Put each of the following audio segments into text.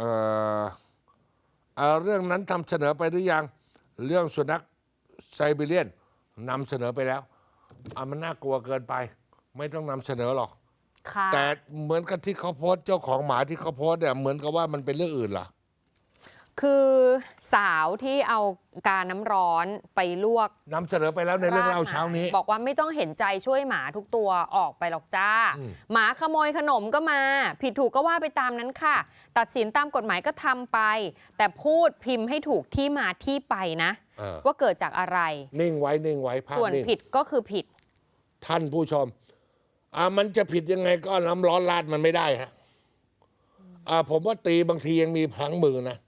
เอ่อเอ่อเรื่องนั้นทำเสนอไปหรือยัง เรื่องสุนัขไซบีเรียนนำเสนอไปแล้วอะมันน่ากลัวเกินไป ไม่ต้องนำเสนอหรอก ค่ะ แต่เหมือนกับที่เขาโพสต์เจ้าของหมาที่เขาโพสต์เนี่ยเหมือนกับว่ามันเป็นเรื่องอื่นล่ะ คือสาวที่เอากาน้ำร้อนไปลวกนำเสนอไปแล้วในเรื่องเล่าเช้านี้ บอกว่าไม่ต้องเห็นใจช่วยหมาทุกตัวออกไปหรอกจ้าอืมหมาขโมยขนมก็มา ผิดถูกก็ว่าไปตามนั้นค่ะ ตัดสินตามกฎหมายก็ทำไป แต่พูดพิมพ์ให้ถูกที่มาที่ไปนะ เออ ว่าเกิดจากอะไร นิ่งไว้นิ่งไว้ภาพส่วนนิ่งผิดก็คือผิด ท่านผู้ชม อ่ามันจะผิดยังไงก็เอาน้ำร้อนราดมันไม่ได้ฮะอ่าผมว่าตีบางทียังมีพลังมือนะ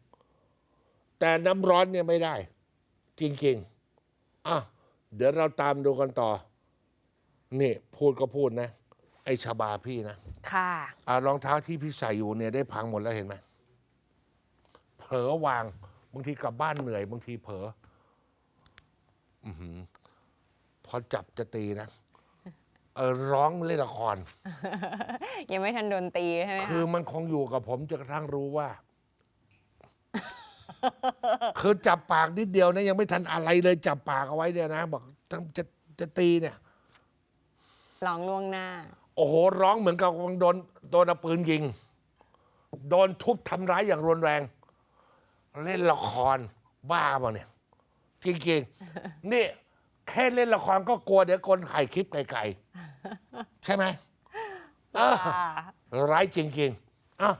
แต่น้ำร้อนเนี่ยไม่ได้ จริงๆอะเดี๋ยวเราตามดูกันต่อ นี่พูดก็พูดนะ ไอ้ชาบาพี่นะ ค่ะ อ่ารองเท้าที่พี่ใส่อยู่เนี่ยได้พังหมดแล้วเห็นไหมเผลอวาง บางทีกลับบ้านเหนื่อยบางทีเผลออือหือพอจับจะตีนะเออร้องเล่นละคร ยังไม่ทันโดนตีใช่ไหมคือคะมันคงอยู่กับผมจนกระทั่งรู้ว่า คือจับปากนิดเดียวนะยังไม่ทันอะไรเลยจับปากเอาไว้เนี่ยนะบอกจะจะจะตีเนี่ยลองล่วงหน้า โอ้โหร้องเหมือนกับกำลังโดนโดนเอาปืนยิง โดนทุบทำร้ายอย่างรุนแรง เล่นละครบ้าเปล่าเนี่ยจริงๆนี่แค่เล่นละครก็กลัวเดี๋ยวคนถ่ายคลิปไกลๆใช่ไหมเออร้ายจริงๆอะ